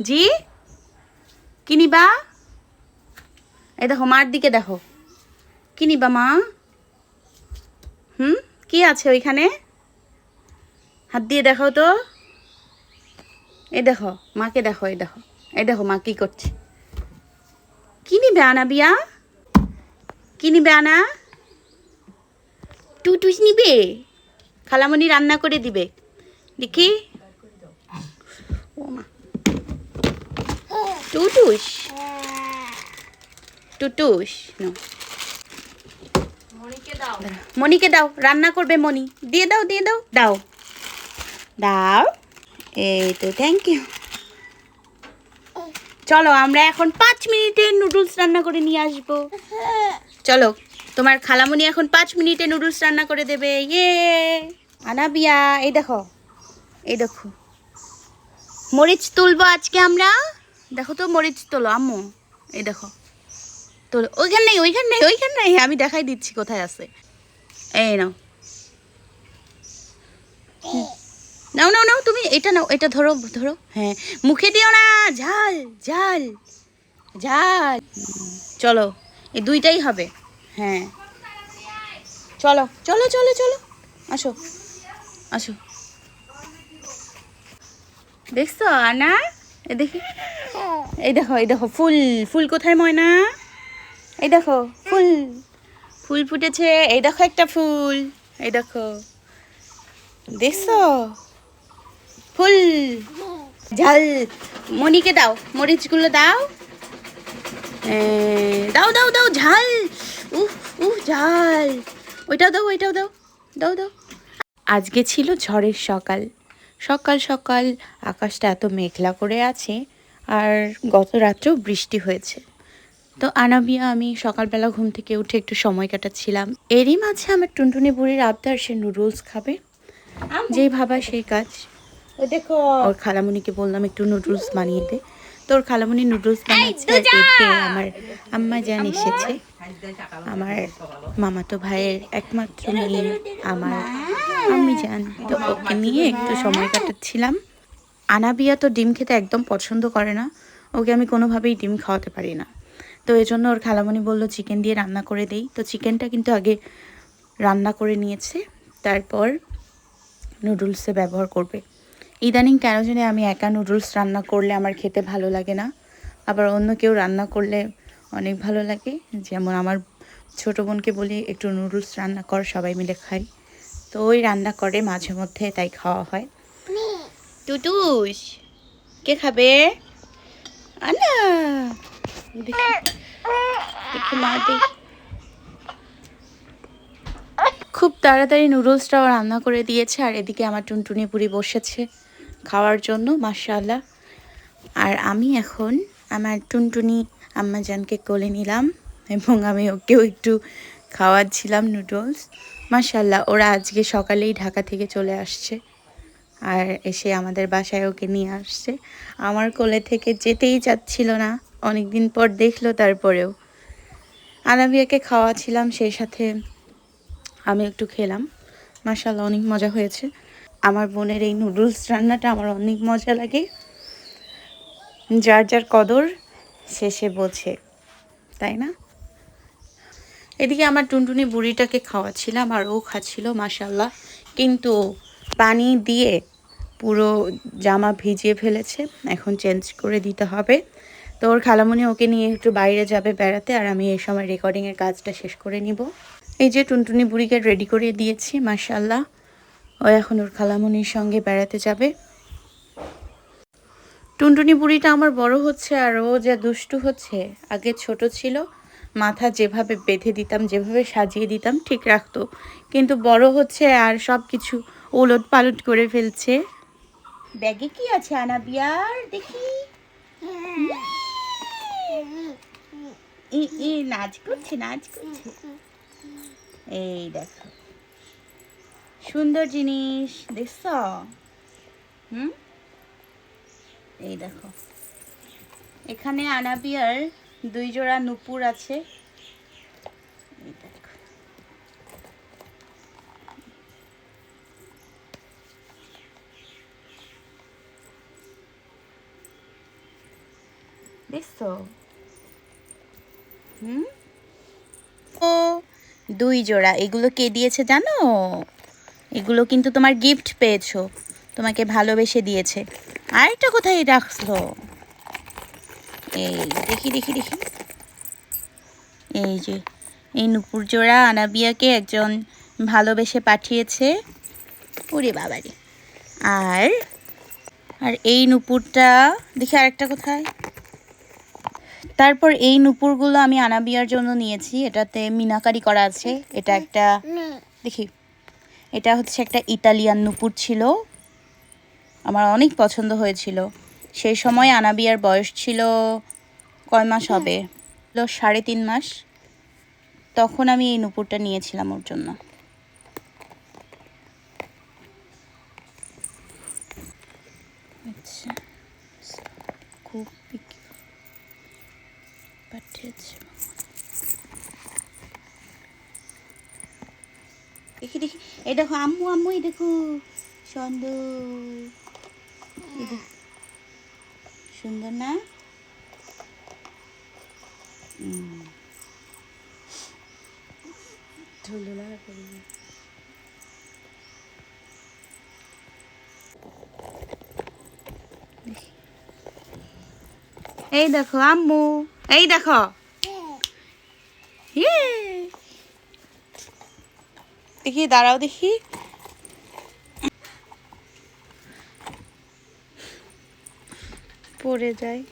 জি? কি নিবা এই দেখো, মার দিকে দেখো। কি নিবা মা? হুম? কি আছে ওইখানে? হাত দিয়ে দেখো তো। এই দেখো, মাকে দেখো, এই দেখো। এই দেখো, মা কি করছে। কি নিবে আনা বিয়া কি আনা? টুটুস নিবে? খালামণি রান্না করে দিবে। দেখি। ও মা। টুটুস টুটুস নো মনিকে দাও। রান্না করবে মনি। দিয়ে দাও দিয়ে দাও দাও। দাও। এই তো থ্যাংক ইউ চলো আমরা এখন পাঁচ মিনিটে নুডলস রান্না করে নিয়ে আসব। চলো তোমার খালামণি এখন পাঁচ মিনিটে নুডলস রান্না করে দেবে। ইয়ে! আনাবিয়া এই দেখো। এই দেখো। মরিচ তুলবো আজকে আমরা। দেখো তো মরিচ তোলো, আম্মু। এই দেখো। তোলো। ওইখান নেই ওইখান নেই ওইখান নেই। আমি দেখাই দিচ্ছি কোথায় আছে। এই নাও। নাও নাও নাও, তুমি এটা নাও, এটা ধরো ধরো। হ্যাঁ। মুখে দিও না, ঝাল ঝাল ঝাল। চলো, এই দুইটাই হবে। হ্যাঁ। চলো চলো চলো চলো। আসো আসো। দেখছ, আনা? দেখি। এই দেখো এই দেখো, ফুল ফুল কোথায় ময়না? এই দেখো, ফুল ফুল ফুটেছে। এই দেখো একটা ফুল, এই দেখো। দেখছ? ফুল, ঝাল। মনিকে দাও, মরিচগুলো দাও। দাও দাও দাও, ঝাল। উফ উফ, ঝাল। ওইটাও দাও ওইটাও দাও দাও দাও। আজকে ছিল ঝড়ের সকাল। সকাল সকাল আকাশটা এত মেঘলা করে আছে। আর গত রাত্রেও বৃষ্টি হয়েছে। তো আনাবিয়া আমি সকালবেলা ঘুম থেকে উঠে একটু সময় কাটাচ্ছিলাম। এরই মাঝে আমার টুনটুনি বুড়ির আবদার সে নুডলস খাবে। যেই ভাবা সেই কাজ। দেখো। ওর খালামুনিকে বললাম একটু নুডলস বানিয়ে দে। তো ওর খালামুনি নুডলস বানাচ্ছে। আর এদিকে আমার আম্মা জান এসেছে। আমার মামাতো ভাইয়ের একমাত্র মেয়ে আমার আম্মি জান। তো ওকে নিয়ে একটু সময় কাটাচ্ছিলাম। আনাবিয়া তো ডিম খেতে একদম পছন্দ করে না। ওকে আমি কোনোভাবেই ডিম খাওয়াতে পারি না। তো এই জন্য ওর খালামণি বলল, চিকেন দিয়ে রান্না করে দেই। তো চিকেনটা কিন্তু আগে রান্না করে নিয়েছে। তারপর নুডলসে ব্যবহার করবে। ইদানিং কেন জানি আমি একা নুডলস রান্না করলে আমার খেতে ভালো লাগে না। আবার অন্য কেউ রান্না করলে অনেক ভালো লাগে। যেমন আমার ছোটো বোনকে বলি, একটু নুডলস রান্না কর, সবাই মিলে খাই। তো ওই রান্না করে মাঝে মধ্যে তাই খাওয়া হয়। টুটুস কে খাবে? আনা। খুব তাড়াতাড়ি নুডলসটাও রান্না করে দিয়েছে, আর এদিকে আমার টুনটুনি পুরি বসেছে খাওয়ার জন্য, মাশাআল্লাহ। আর আমি এখন আমার টুনটুনি আম্মাজানকে কোলে নিলাম, এবং আমি ওকেও একটু খাওয়াচ্ছিলাম নুডলস। মাশাআল্লাহ, ওরা আজকে সকালেই ঢাকা থেকে চলে আসছে। আর এসে আমাদের বাসায় ওকে নিয়ে আসছে। আমার কোলে থেকে যেতেই চাচ্ছিল না। অনেক দিন পর দেখল তারপরেও। আনাবিয়াকে খাওয়াছিলাম, সেই সাথে আমি একটু খেলাম। মাসাল্লাহ অনেক মজা হয়েছে। আমার বোনের এই নুডলস রান্নাটা আমার অনেক মজা লাগে। যার যার কদর শেষে বোঝে, তাই না? এদিকে আমার টুনটুনি বুড়িটাকে খাওয়াচ্ছিলাম আর ও খাচ্ছিল মাসাল্লাহ কিন্তু পানি দিয়ে পুরো জামা ভিজিয়ে ফেলেছে, এখন চেঞ্জ করে দিতে হবে। তো ওর খালামণি ওকে নিয়ে একটু বাইরে যাবে বেড়াতে, আর আমি এই সময় রেকর্ডিংয়ের কাজটা শেষ করে নিব। এই যে টুনটুনি বুড়িকে রেডি করে দিয়েছি মাশাল্লাহ ও এখন ওর খালামুনির সঙ্গে বেড়াতে যাবে। টুনটুনি বুড়িটা আমার বড় হচ্ছে, আর ও যা দুষ্টু হচ্ছে, আগে ছোট ছিল, মাথা যেভাবে বেঁধে দিতাম, যেভাবে সাজিয়ে দিতাম, ঠিক রাখতো। কিন্তু বড় হচ্ছে আর সব কিছু ওলট পালট করে ফেলছে। ব্যাগে কি আছে আনাবিয়ার দেখি। ই ই নাচ করছে নাচ করছে। এই দেখো। সুন্দর জিনিস দেখছ? হুম? এই দেখো। এখানে আনাবিয়ার দুই জোড়া নুপুর আছে এই দেখো দেখছ? হুম? ও দুই জোড়া। এগুলো কে দিয়েছে জানো? এগুলো কিন্তু তোমার গিফট পেয়েছ। তোমাকে ভালোবেসে দিয়েছে। আরেকটা কোথায় রাখছো? এই দেখি দেখি দেখি। এই যে এই নুপুর জোড়া আনাবিয়াকে একজন ভালোবেসে পাঠিয়েছে। ওরে বাবারে। আর আর এই নুপুরটা দেখি আরেকটা কোথায়? তারপর এই নুপুরগুলো আমি আনাবিয়ার জন্য নিয়েছি। এটাতে মিনাকারি করা আছে। এটা একটা দেখি। এটা হচ্ছে একটা ইতালিয়ান নুপুর ছিল। আমার অনেক পছন্দ হয়েছিল। সেই সময় আনাবিয়ার বয়স ছিল কয় মাস হবে? সাড়ে তিন মাস। তখন আমি এই নুপুরটা নিয়েছিলাম ওর জন্য। আচ্ছা। খুব দেখি দেখি। এই দেখো আম্মু আম্মু এই দেখো। সুন্দর সুন্দর না। করি এই দেখো আম্মু। এই দেখো। ইয়ে। দেখি দাঁড়াও দেখি। পড়ে যায়।